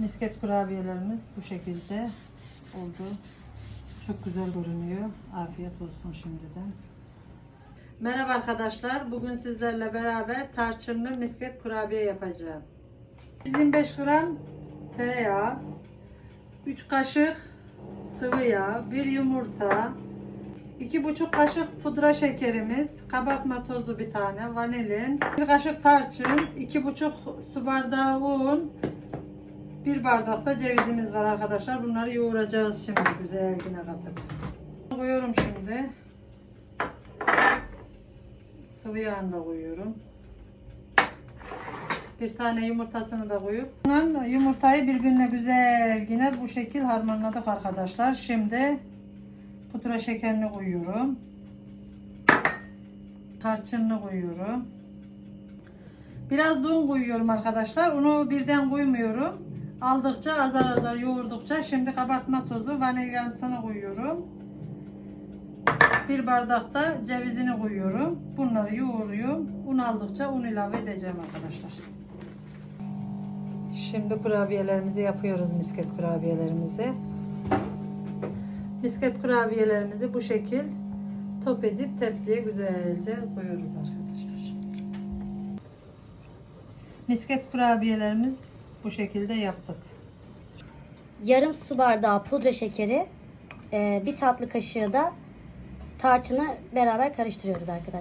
Misket kurabiyelerimiz bu şekilde oldu. Çok güzel görünüyor. Afiyet olsun şimdiden. Merhaba arkadaşlar. Bugün sizlerle beraber tarçınlı misket kurabiye yapacağım. 125 gram tereyağı, 3 kaşık sıvı yağ, 1 yumurta, 2,5 kaşık pudra şekerimiz, kabartma tozu bir tane, vanilin, 1 kaşık tarçın, 2,5 su bardağı un, 1 bardak da cevizimiz var arkadaşlar. Bunları yoğuracağız şimdi güzel yine katıp. Koyuyorum şimdi. Sıvı yağını da koyuyorum. Bir tane yumurtasını da koyup Bunların yumurtayı birbirine güzel yine bu şekil harmanladık arkadaşlar. Şimdi pudra şekerini koyuyorum. Tarçınını koyuyorum. Biraz un koyuyorum arkadaşlar. Unu birden koymuyorum. Aldıkça azar azar yoğurdukça şimdi kabartma tozu vanilyansını koyuyorum. Bir bardak da cevizini koyuyorum. Bunları yoğuruyorum. Un aldıkça un ilave edeceğim arkadaşlar. Şimdi kurabiyelerimizi yapıyoruz misket kurabiyelerimizi. Misket kurabiyelerimizi bu şekil top edip tepsiye güzelce koyuyoruz arkadaşlar. Misket kurabiyelerimiz bu şekilde yaptık. Yarım su bardağı pudra şekeri, e, bir tatlı kaşığı da tarçını beraber karıştırıyoruz arkadaşlar.